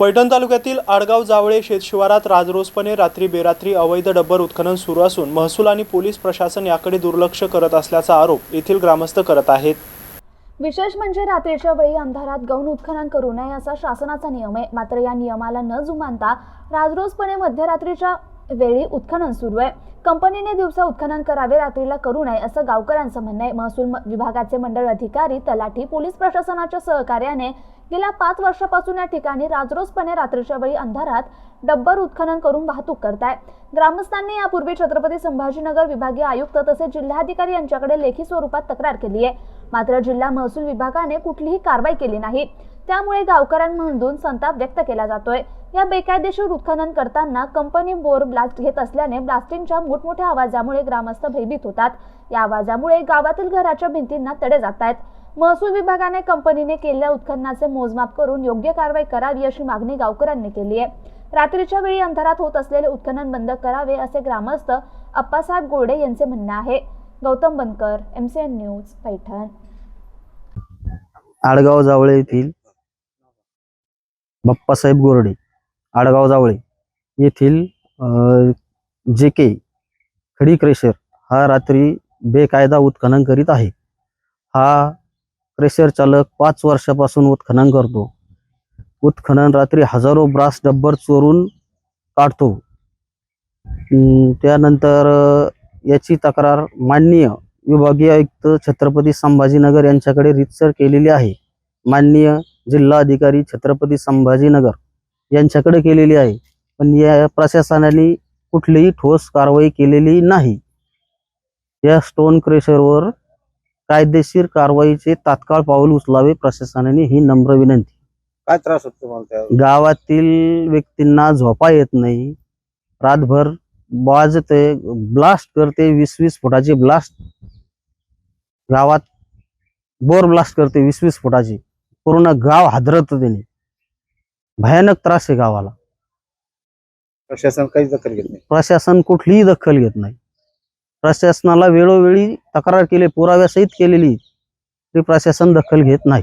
पैठण तालुक्यातील आडगाव जावळे शेतशिवारात राजरोसपणे रात्री बेरात्री अवैध डब्बर उत्खनन सुरू असून महसूल आणि पोलीस प्रशासन याकडे दुर्लक्ष करत असल्याचा आरोप येथील ग्रामस्थ करत आहेत. विशेष म्हणजे रात्रीच्या वेळी अंधारात गौण उत्खनन करू नये असा शासनाचा नियम आहे. मात्र या नियमाला न जुमानता राजरोसपणे मध्यरात्रीच्या वेळी उत्खनन सुरू आहे. कंपनीने दिवसा उत्खनन करावे रात्रीला करू नये असं गावकऱ्यांचं म्हणणं आहे. महसूल म- विभागाचे मंडळ अधिकारी तलाठी पोलीस प्रशासनाच्या सहकार्याने गेल्या पाच वर्षापासून या ठिकाणी राजरोसपणे रात्रीच्या वेळी अंधारात डब्बर उत्खनन करून वाहतूक करताय. ग्रामस्थांनी यापूर्वी छत्रपती संभाजीनगर विभागीय आयुक्त तसेच जिल्हाधिकारी यांच्याकडे लेखी स्वरूपात तक्रार केली आहे. मात्र जिल्हा महसूल विभागाने कुठलीही कारवाई केली नाही. त्यामुळे गावकऱ्यांमधून संताप व्यक्त केला जातोय. या बेकायदेशीर उत्खनन करताना कंपनी बोर ब्लास्ट घेत असल्याने ब्लास्टिंगच्या मोठमोठ्या आवाजामुळे ग्रामस्थ भयभीत होतात. या आवाजामुळे गावातील घराच्या भिंतींना तडे जात आहेत महसूल विभागाने कंपनीने केलेल्या उत्खननाचे मोजमाप करून योग्य कारवाई करावी अशी मागणी गावकऱ्यांनी केली आहे. रात्रीच्या वेळी अंधारात होत असलेले उत्खनन बंद करावे असे ग्रामस्थ अप्पासाहेब गोडे यांचे म्हणणे आहे. Gautam Bankar MCN news Paithan. Adgaon Jawale येथील बाप्पासाहेब गोरडे आडगाव जावळे येथील जे के खडी क्रेशर हा रात्री बेकायदा उत्खनन करीत आहे. हा क्रेशर चालक पाच वर्षापासून उत्खनन करतो. उत्खनन रात्री हजारो ब्रास डब्बर चोरून काढतो. त्यानंतर याची तक्रार माननीय विभागीय आयुक्त छत्रपती संभाजीनगर यांच्याकडे रितसर केलेली आहे. माननीय जिल्हाधिकारी छत्रपती संभाजीनगर यांच्याकडे केलेली आहे. पण या प्रशासनाने कुठलीही ठोस कारवाई केलेली नाही. या स्टोन क्रेशरवर कायदेशीर कारवाईचे तात्काळ पाऊल उचलावे प्रशासनाने ही नम्र विनंती. काय त्रास होतो तुम्हाला गावातील व्यक्तींना झोपा येत नाही. रातभर वाजते ब्लास्ट करते वीस वीस फुटाची ब्लास्ट. गावात बोर ब्लास्ट करते वीस वीस फुटाची. पूर्ण गाव हादरत त्याने. भयानक त्रास आहे गावाला. प्रशासन काहीच दखल घेत नाही. प्रशासन कुठलीही दखल घेत नाही. प्रशासनाला वेळोवेळी तक्रार केली पुराव्यासहित केलेली तरी प्रशासन दखल घेत नाही.